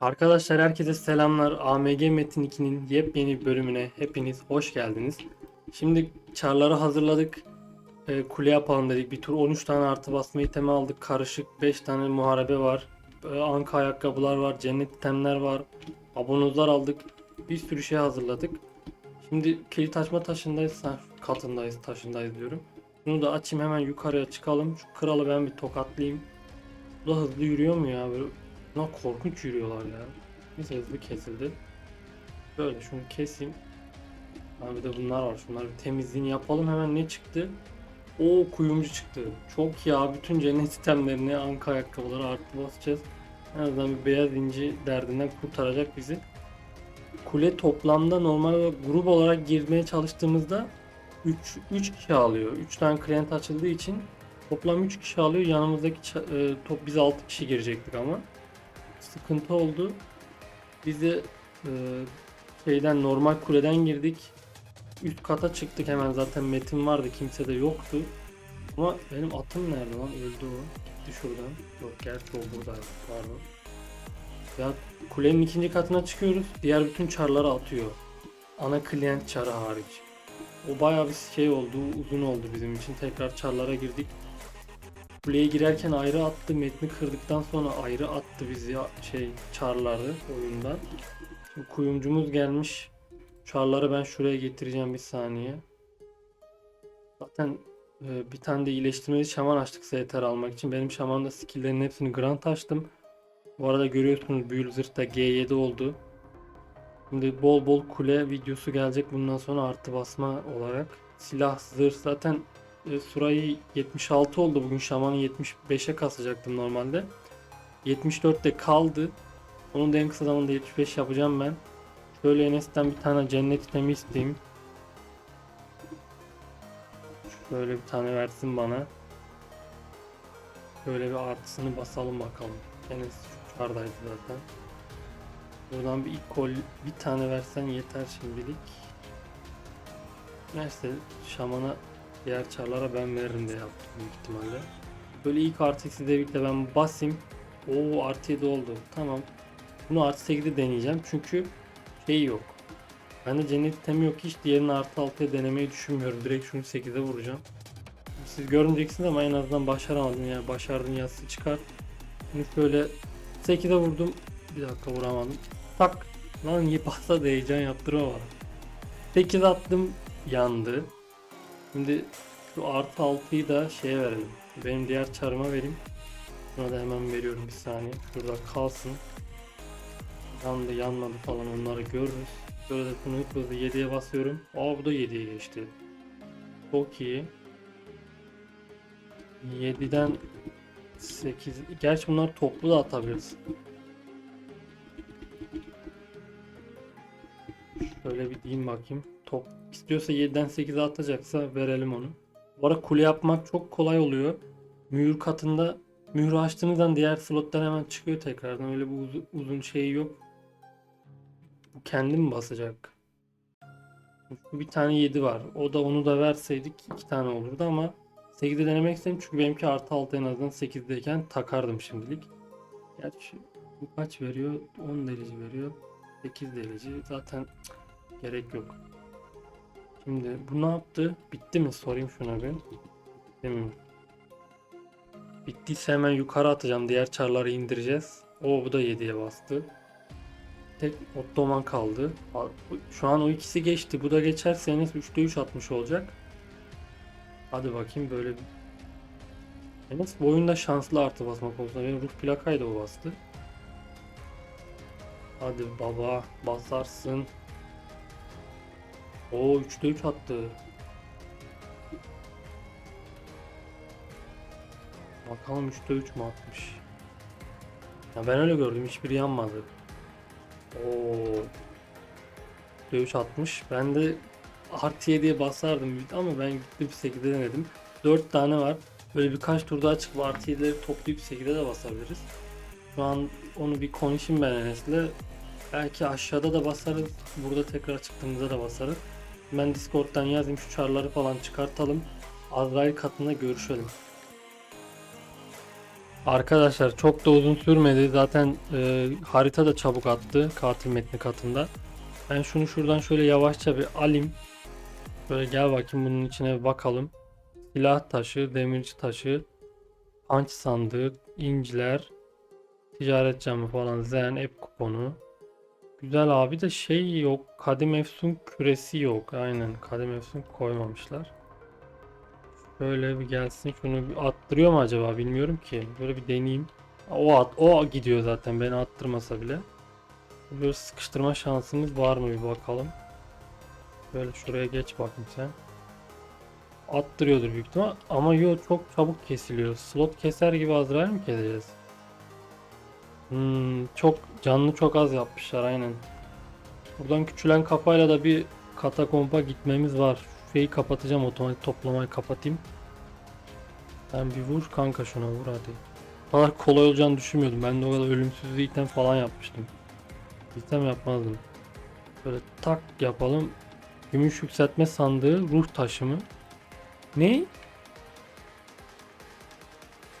Arkadaşlar herkese selamlar. AMG Metin 2'nin yepyeni bölümüne hepiniz hoş geldiniz. Şimdi çarları hazırladık. Ee, kule yapalım dedik. Bir tur 13 tane artı basma itemi aldık. Karışık 5 tane muharebe var. Ee, anka ayakkabılar var. Cennet itemler var. Abonozlar aldık. Bir sürü şey hazırladık. Şimdi kilit açma taşındayız. Katındayız, taşındayız diyorum. Bunu da açayım hemen yukarıya çıkalım. Şu kralı ben bir tokatlayayım. Bu da hızlı yürüyor mu ya? Böyle Lan korkunç yürüyorlar ya. Neyse hızlı kesildi. Böyle şunu keseyim. Ha bir de bunlar var. Şunları bir temizliğini yapalım. Hemen ne çıktı? O kuyumcu çıktı. Çok ya. Bütün cennet sistemlerini anka ayakkabıları artı basacağız. En azından bir beyaz inci derdinden kurtaracak bizi. Kule toplamda normal grup olarak girmeye çalıştığımızda 3 3 kişi alıyor. 3 tane klient açıldığı için toplam 3 kişi alıyor. Yanımızdaki e, top biz 6 kişi girecektik ama sıkıntı oldu. Biz de e, şeyden normal kuleden girdik. Üst kata çıktık hemen zaten metin vardı kimse de yoktu. Ama benim atım nerede lan öldü o. Gitti şuradan. Yok gerçi o buradaydı pardon. Ya kulenin ikinci katına çıkıyoruz. Diğer bütün çarları atıyor. Ana klient çarı hariç. O bayağı bir şey oldu, uzun oldu bizim için. Tekrar çarlara girdik. Kuleye girerken ayrı attı. Metni kırdıktan sonra ayrı attı bizi şey çarları oyundan. Şimdi kuyumcumuz gelmiş. Çarları ben şuraya getireceğim bir saniye. Zaten e, bir tane de iyileştirmeli şaman açtık STR almak için. Benim şamanda skill'lerin hepsini grant açtım. Bu arada görüyorsunuz büyülü zırhta G7 oldu. Şimdi bol bol kule videosu gelecek bundan sonra artı basma olarak. Silah, zırh zaten e, Surayı 76 oldu bugün şamanı 75'e kasacaktım normalde. 74'te kaldı. Onun da en kısa zamanda 75 yapacağım ben. Şöyle Enes'ten bir tane cennet itemi isteyeyim. Şöyle bir tane versin bana. Şöyle bir artısını basalım bakalım. Enes çardaydı zaten. Buradan bir kol bir tane versen yeter şimdilik. Neyse şamana Diğer çarlara ben veririm diye yaptım büyük ihtimalle. Böyle ilk artı eksi de birlikte ben basayım. Oo artı 7 oldu. Tamam. Bunu artı 8'de deneyeceğim. Çünkü şey yok. Bende cennet itemi yok. Hiç diğerini artı 6'ya denemeyi düşünmüyorum. Direkt şunu 8'e vuracağım. Siz görmeyeceksiniz ama en azından başaramadım yani. Başardın yazısı çıkar. Şimdi şöyle 8'e vurdum. Bir dakika vuramadım. Tak. Lan iyi pasta da heyecan yaptırma bana. 8 attım yandı. Şimdi şu artı 6'yı da şeye verelim. Benim diğer çarıma vereyim. Buna da hemen veriyorum bir saniye. Şurada kalsın. Yandı yanmadı falan onları görürüz. Böyle de bunu hızlı 7'ye basıyorum. Aa bu da 7'ye geçti. Çok iyi. 7'den 8. Gerçi bunlar toplu da atabiliriz. Şöyle bir diyeyim bakayım. Top istiyorsa 7'den 8'e atacaksa verelim onu. Bu arada kule yapmak çok kolay oluyor. Mühür katında mühür açtığınızdan diğer slottan hemen çıkıyor tekrardan. Öyle bir uzun, uzun şey yok. Kendi mi basacak? Bir tane 7 var. O da onu da verseydik 2 tane olurdu ama 8'de denemek istedim çünkü benimki artı 6 en azından 8'deyken takardım şimdilik. Gerçi bu kaç veriyor? 10 derece veriyor. 8 derece zaten gerek yok. Şimdi bu ne yaptı? Bitti mi? Sorayım şuna bir. Bitti mi? Bittiyse hemen yukarı atacağım. Diğer çarları indireceğiz. O bu da 7'ye bastı. Tek Ottoman kaldı. Şu an o ikisi geçti. Bu da geçerse Enes 3'te 3 atmış olacak. Hadi bakayım böyle bir... Enes bu oyunda şanslı artı basma konusunda. Benim ruh plakaydı o bastı. Hadi baba basarsın. O 3'te 3 attı. Bakalım 3'te 3 mü atmış? Ya ben öyle gördüm hiçbiri yanmadı. Oo. 3'te 3 atmış. Ben de artı 7'ye basardım ama ben gittim 8'de denedim. 4 tane var. Böyle birkaç tur daha çıkıp artı 7'leri toplayıp 8'de de basabiliriz. Şu an onu bir konuşayım ben Enes'le. Belki aşağıda da basarız. Burada tekrar çıktığımızda da basarız. Ben Discord'dan yazayım şu çarları falan çıkartalım. Azrail katında görüşelim. Arkadaşlar çok da uzun sürmedi. Zaten e, harita da çabuk attı katil metni katında. Ben şunu şuradan şöyle yavaşça bir alayım. Böyle gel bakayım bunun içine bakalım. Silah taşı, demirci taşı, punch sandığı, inciler, ticaret camı falan, zen, app kuponu. Güzel abi de şey yok. Kadim Efsun küresi yok. Aynen Kadim Efsun koymamışlar. Şöyle bir gelsin. Şunu bir attırıyor mu acaba bilmiyorum ki. Böyle bir deneyeyim. O at, o gidiyor zaten beni attırmasa bile. Böyle sıkıştırma şansımız var mı bir bakalım. Böyle şuraya geç bakayım sen. Attırıyordur büyük ihtimal ama yo çok çabuk kesiliyor. Slot keser gibi Azrail mi keseceğiz? Hmm, çok canlı çok az yapmışlar aynen. Buradan küçülen kafayla da bir katakomba gitmemiz var. Şeyi kapatacağım otomatik toplamayı kapatayım. Sen bir vur kanka şuna vur hadi. Bu kadar kolay olacağını düşünmüyordum. Ben de o kadar ölümsüzlüğü item falan yapmıştım. İtem yapmazdım. Böyle tak yapalım. Gümüş yükseltme sandığı ruh taşı mı? Ne?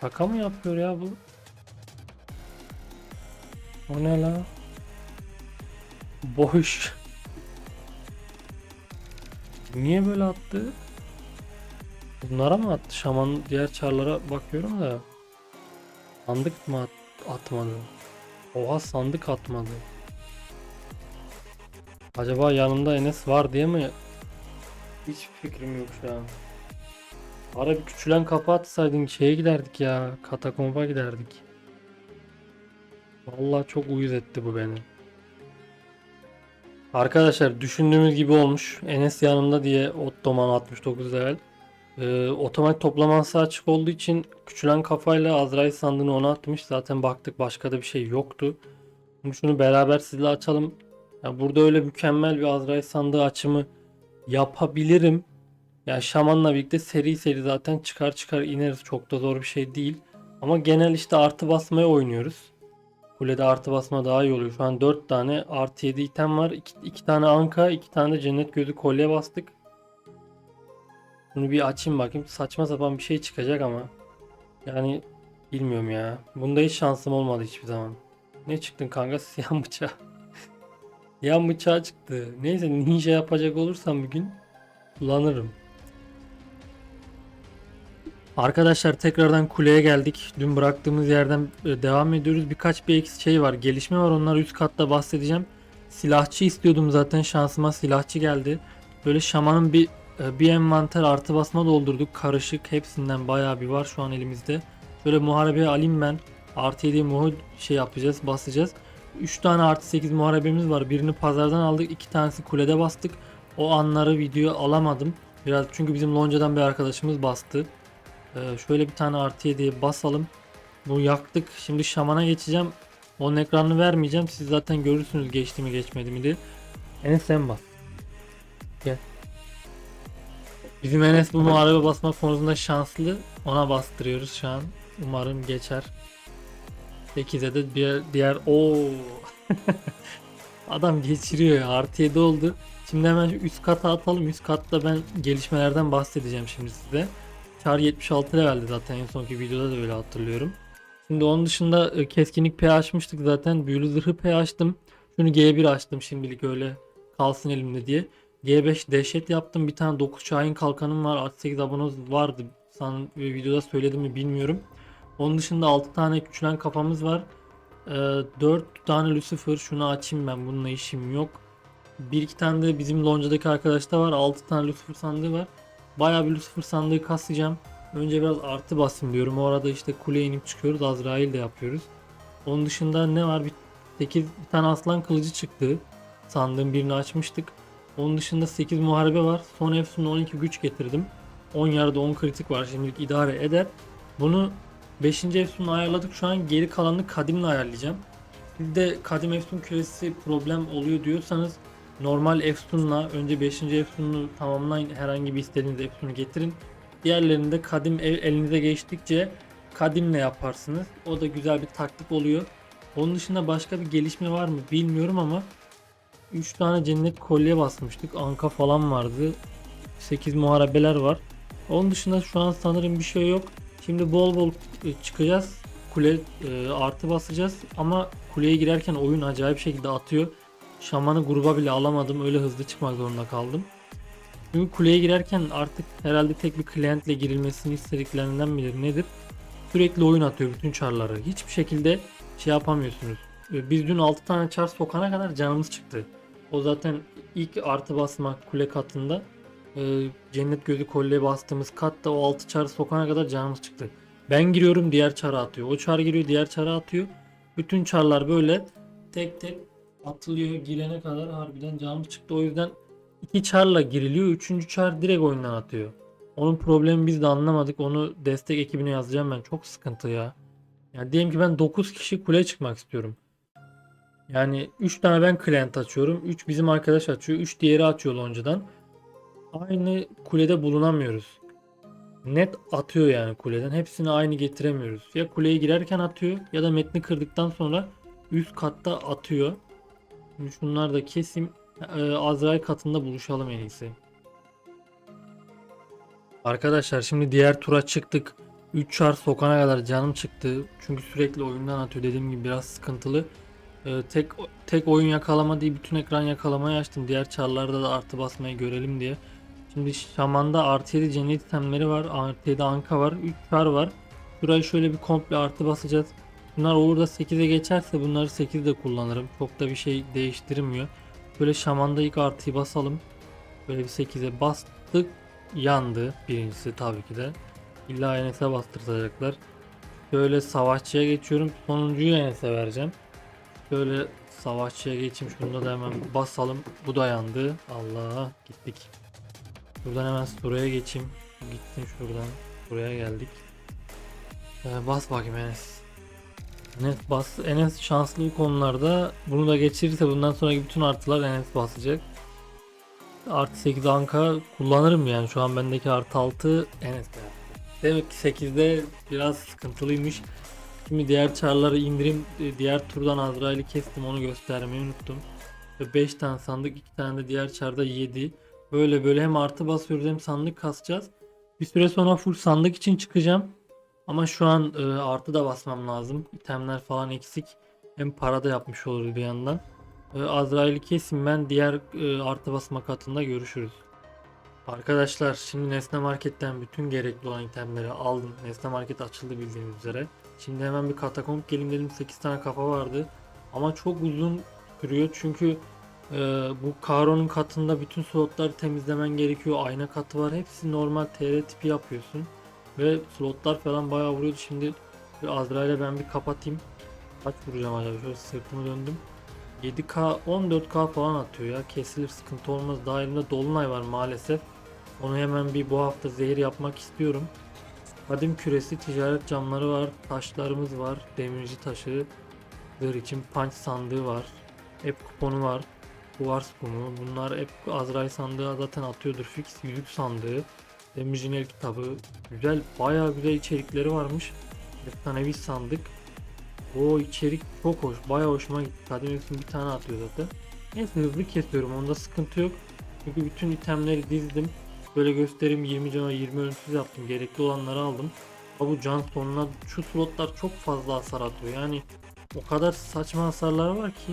Şaka mı yapıyor ya bu? O ne la? Boş. Niye böyle attı? Bunlara mı attı? Şaman diğer çarlara bakıyorum da. Sandık mı at- atmadı? Oha sandık atmadı. Acaba yanımda Enes var diye mi? Hiç fikrim yok şu an. Ara bir küçülen kapı atsaydın şeye giderdik ya. Katakomba giderdik. Vallahi çok uyuz etti bu beni. Arkadaşlar düşündüğümüz gibi olmuş. Enes yanımda diye Ottoman 69 level. Ee, otomatik toplaması açık olduğu için küçülen kafayla Azrail sandığını ona atmış. Zaten baktık başka da bir şey yoktu. Şimdi şunu beraber sizle açalım. Ya burada öyle mükemmel bir Azrail sandığı açımı yapabilirim. Yani şamanla birlikte seri seri zaten çıkar çıkar ineriz. Çok da zor bir şey değil. Ama genel işte artı basmaya oynuyoruz. Kulede artı basma daha iyi oluyor. Şu an 4 tane artı 7 item var. 2, tane anka, 2 tane de cennet gözü kolye bastık. Bunu bir açayım bakayım. Saçma sapan bir şey çıkacak ama. Yani bilmiyorum ya. Bunda hiç şansım olmadı hiçbir zaman. Ne çıktın kanka? Siyah bıçağı. Siyah bıçağı çıktı. Neyse ninja yapacak olursam bir gün kullanırım. Arkadaşlar tekrardan kuleye geldik. Dün bıraktığımız yerden e, devam ediyoruz. Birkaç bir eksik şey var. Gelişme var. Onları üst katta bahsedeceğim. Silahçı istiyordum zaten. Şansıma silahçı geldi. Böyle şamanın bir e, bir envanter artı basma doldurduk. Karışık hepsinden bayağı bir var şu an elimizde. Şöyle muharebeye alayım ben. Artı 7 muhu şey yapacağız basacağız. 3 tane artı 8 muharebemiz var. Birini pazardan aldık. 2 tanesi kulede bastık. O anları video alamadım. Biraz çünkü bizim loncadan bir arkadaşımız bastı. Ee, şöyle bir tane artı 7'ye basalım. Bunu yaktık. Şimdi şamana geçeceğim. Onun ekranını vermeyeceğim. Siz zaten görürsünüz geçti mi geçmedi mi diye. Enes sen bas. Gel. Bizim Enes bu muharebe basma konusunda şanslı. Ona bastırıyoruz şu an. Umarım geçer. 8'e de bir diğer o Adam geçiriyor ya. Artı 7 oldu. Şimdi hemen üst kata atalım. Üst katta ben gelişmelerden bahsedeceğim şimdi size. Char 76 leveldi zaten en sonki videoda da öyle hatırlıyorum. Şimdi onun dışında e, keskinlik P açmıştık zaten. Büyülü zırhı P açtım. Şunu G1 açtım şimdilik öyle kalsın elimde diye. G5 dehşet yaptım. Bir tane 9 Şahin kalkanım var. 68 abonoz vardı. San e, videoda söyledim mi bilmiyorum. Onun dışında 6 tane küçülen kafamız var. Ee, 4 tane Lucifer. Şunu açayım ben. Bununla işim yok. Bir iki tane de bizim loncadaki arkadaşta var. 6 tane Lucifer sandığı var. Bayağı bir Lucifer sandığı kasacağım. Önce biraz artı basayım diyorum. O arada işte kuleye inip çıkıyoruz. Azrail de yapıyoruz. Onun dışında ne var? Bir 8 bir tane aslan kılıcı çıktı. Sandığın birini açmıştık. Onun dışında 8 muharebe var. Son Efsun'da 12 güç getirdim. 10 yarıda 10 kritik var. Şimdilik idare eder. Bunu 5. Efsun'u ayarladık. Şu an geri kalanını kadimle ayarlayacağım. Sizde kadim Efsun küresi problem oluyor diyorsanız normal Efsun'la önce 5. Efsun'u tamamlayın. Herhangi bir istediğiniz Efsun'u getirin. Diğerlerini de kadim el- elinize geçtikçe kadimle yaparsınız. O da güzel bir taktik oluyor. Onun dışında başka bir gelişme var mı bilmiyorum ama 3 tane cennet kolye basmıştık. Anka falan vardı. 8 muharebeler var. Onun dışında şu an sanırım bir şey yok. Şimdi bol bol e, çıkacağız. kule e, artı basacağız ama kuleye girerken oyun acayip şekilde atıyor. Şamanı gruba bile alamadım. Öyle hızlı çıkmak zorunda kaldım. Çünkü kuleye girerken artık herhalde tek bir klientle girilmesini istediklerinden midir nedir? Sürekli oyun atıyor bütün çarları. Hiçbir şekilde şey yapamıyorsunuz. Biz dün 6 tane çar sokana kadar canımız çıktı. O zaten ilk artı basma kule katında e, cennet gözü kolyeye bastığımız katta o 6 çarı sokana kadar canımız çıktı. Ben giriyorum diğer çara atıyor. O çar giriyor diğer çara atıyor. Bütün çarlar böyle tek tek atılıyor girene kadar harbiden canımız çıktı. O yüzden iki çarla giriliyor. Üçüncü çar direkt oyundan atıyor. Onun problemi biz de anlamadık. Onu destek ekibine yazacağım ben. Çok sıkıntı ya. Yani diyelim ki ben 9 kişi kule çıkmak istiyorum. Yani 3 tane ben client açıyorum. 3 bizim arkadaş açıyor. 3 diğeri açıyor loncadan. Aynı kulede bulunamıyoruz. Net atıyor yani kuleden. Hepsini aynı getiremiyoruz. Ya kuleye girerken atıyor ya da metni kırdıktan sonra üst katta atıyor. Şimdi şunları da keseyim. Ee, Azrail katında buluşalım en iyisi. Arkadaşlar şimdi diğer tura çıktık. 3 çar sokana kadar canım çıktı. Çünkü sürekli oyundan atıyor. Dediğim gibi biraz sıkıntılı. Ee, tek tek oyun yakalama değil bütün ekran yakalamayı açtım. Diğer çarlarda da artı basmayı görelim diye. Şimdi şamanda artı 7 cennet itemleri var. Artı 7 anka var. 3 çar var. Burayı şöyle bir komple artı basacağız. Bunlar olur da 8'e geçerse bunları 8'de kullanırım. Çok da bir şey değiştirmiyor. Böyle şamanda ilk artıyı basalım. Böyle bir 8'e bastık. Yandı birincisi tabii ki de. İlla Enes'e bastıracaklar. Böyle savaşçıya geçiyorum. Sonuncuyu Enes'e vereceğim. Böyle savaşçıya geçeyim. Şunu da hemen basalım. Bu da yandı. Allah gittik. Buradan hemen buraya geçeyim. Gittim şuradan. Buraya geldik. Ee, bas bakayım Enes. Enes bas. Enes şanslı konularda bunu da geçirirse bundan sonraki bütün artılar Enes basacak. Artı 8 anka kullanırım yani. Şu an bendeki artı 6 Enes de. Demek ki 8'de biraz sıkıntılıymış. Şimdi diğer çarları indireyim. E, Diğer turdan Azrail'i kestim onu göstermeyi unuttum. 5 tane sandık 2 tane de diğer çarda 7. Böyle böyle hem artı basıyoruz hem sandık kasacağız. Bir süre sonra full sandık için çıkacağım. Ama şu an e, artı da basmam lazım. İtemler falan eksik. Hem para da yapmış oluruz bir yandan. E, Azrail'i kesin ben diğer e, artı basma katında görüşürüz. Arkadaşlar şimdi Nesne Market'ten bütün gerekli olan itemleri aldım. Nesne Market açıldı bildiğiniz üzere. Şimdi hemen bir katakomb gelin dedim 8 tane kafa vardı. Ama çok uzun sürüyor çünkü e, bu Karo'nun katında bütün slotları temizlemen gerekiyor. Ayna katı var. Hepsi normal TR tipi yapıyorsun. Ve slotlar falan bayağı vuruyordu. Şimdi Azrail'e ben bir kapatayım. Kaç vuracağım acaba? Şöyle sırtımı döndüm. 7K 14K falan atıyor ya. Kesilir sıkıntı olmaz. Daha elimde Dolunay var maalesef. Onu hemen bir bu hafta zehir yapmak istiyorum. Kadim küresi, ticaret camları var, taşlarımız var, demirci taşı, zırh için punch sandığı var, hep kuponu var, kuvars kumu, bunlar hep Azrail sandığı zaten atıyordur fix, yüzük sandığı, demircinin el kitabı, güzel, bayağı güzel içerikleri varmış. Efsanevi sandık. O içerik çok hoş, bayağı hoşuma gitti. Kadim hepsini bir tane atıyor zaten. Neyse hızlı kesiyorum, onda sıkıntı yok. Çünkü bütün itemleri dizdim. Böyle göstereyim 20 cana 20 ölümsüz yaptım. Gerekli olanları aldım. Ama bu can sonuna şu slotlar çok fazla hasar atıyor. Yani o kadar saçma hasarlar var ki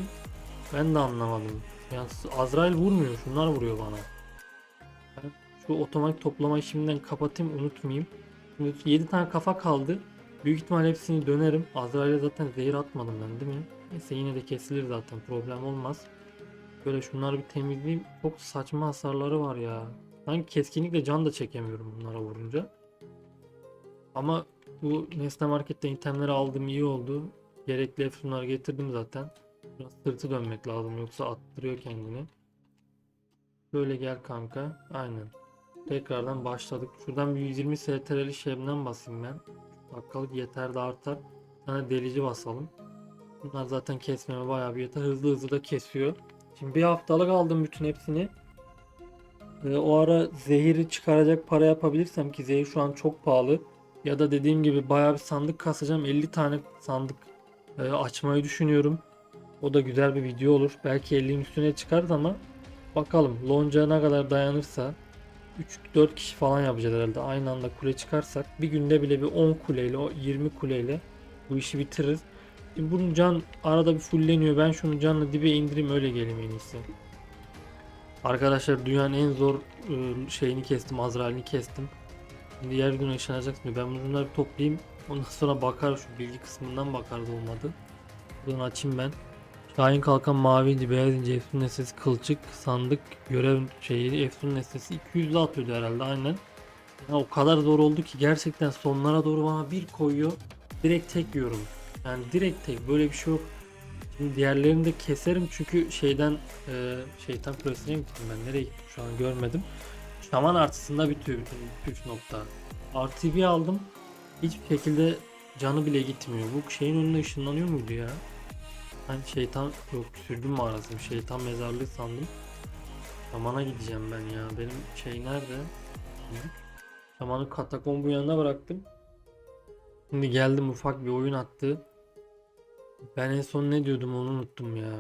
ben de anlamadım. Yani Azrail vurmuyor. Şunlar vuruyor bana. Ben şu otomatik toplama şimdiden kapatayım unutmayayım. Şimdi 7 tane kafa kaldı. Büyük ihtimal hepsini dönerim. Azrail'e zaten zehir atmadım ben değil mi? Neyse yine de kesilir zaten problem olmaz. Böyle şunları bir temizleyeyim. Çok saçma hasarları var ya. Sanki keskinlikle can da çekemiyorum bunlara vurunca. Ama bu Nesne Market'te itemleri aldım iyi oldu. Gerekli efsunları getirdim zaten. Biraz sırtı dönmek lazım yoksa attırıyor kendini. Böyle gel kanka. Aynen. Tekrardan başladık. Şuradan bir 120 STR'li şebnem basayım ben. Dakikalık yeter de artar. Bir tane delici basalım. Bunlar zaten kesmeme bayağı bir yeter. Hızlı hızlı da kesiyor. Şimdi bir haftalık aldım bütün hepsini. Ee, o ara zehiri çıkaracak para yapabilirsem ki zehir şu an çok pahalı. Ya da dediğim gibi bayağı bir sandık kasacağım. 50 tane sandık e, açmayı düşünüyorum. O da güzel bir video olur. Belki 50'in üstüne çıkarız ama bakalım. Lonca ne kadar dayanırsa 3-4 kişi falan yapacağız herhalde. Aynı anda kule çıkarsak bir günde bile bir 10 kuleyle o 20 kuleyle Bu işi bitiririz. Şimdi bunun can arada bir fulleniyor. Ben şunu canlı dibe indireyim öyle geleyim en iyisi. Arkadaşlar dünyanın en zor ıı, şeyini kestim. Azrail'ini kestim. Şimdi yer gün yaşanacak şimdi. Ben bunları toplayayım. Ondan sonra bakar şu bilgi kısmından bakar da olmadı. Buradan açayım ben. Şahin Kalkan mavi inci, beyaz inci, Efsun nesnesi kılçık, sandık, görev şeyi, Efsun nesnesi 200'de atıyordu herhalde aynen. Ya o kadar zor oldu ki gerçekten sonlara doğru bana bir koyuyor. Direkt tek yiyorum. Yani direkt tek böyle bir şey yok. Şimdi diğerlerini de keserim çünkü şeyden e, şeytan kulesine gittim ben nereye gittim şu an görmedim. Şaman artısında bitiyor bütün püf nokta. Artı bir aldım. Hiçbir şekilde canı bile gitmiyor. Bu şeyin önüne ışınlanıyor muydu ya? Hani şeytan yok sürdüm mağarasını şeytan mezarlığı sandım. Şamana gideceğim ben ya. Benim şey nerede? Şamanı katakombun yanına bıraktım. Şimdi geldim ufak bir oyun attı. Ben en son ne diyordum onu unuttum ya.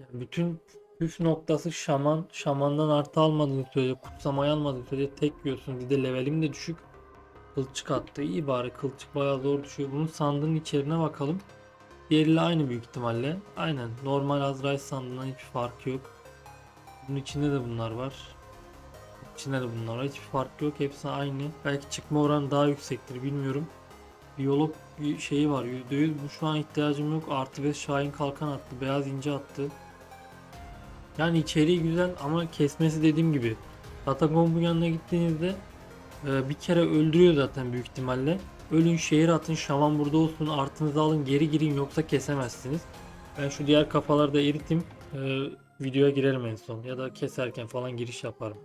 Yani bütün püf noktası şaman. Şamandan artı almadığın sürece, kutsamayı almadığın sürece tek yiyorsun. Bir de levelim de düşük. Kılçık attı. İyi bari kılçık bayağı zor düşüyor. Bunun sandığın içerine bakalım. Diğeriyle aynı büyük ihtimalle. Aynen. Normal Azrail sandığından hiçbir farkı yok. Bunun içinde de bunlar var. İçinde de bunlar var. Hiçbir fark yok. Hepsi aynı. Belki çıkma oranı daha yüksektir bilmiyorum. Biyolog şeyi var. %100 bu şu an ihtiyacım yok. Artı 5 Şahin Kalkan attı. Beyaz ince attı. Yani içeriği güzel ama kesmesi dediğim gibi. Katakombun yanına gittiğinizde e, bir kere öldürüyor zaten büyük ihtimalle. Ölün şehir atın şaman burada olsun artınızı alın geri girin yoksa kesemezsiniz. Ben şu diğer kafaları da eriteyim. e, videoya girelim en son ya da keserken falan giriş yaparım.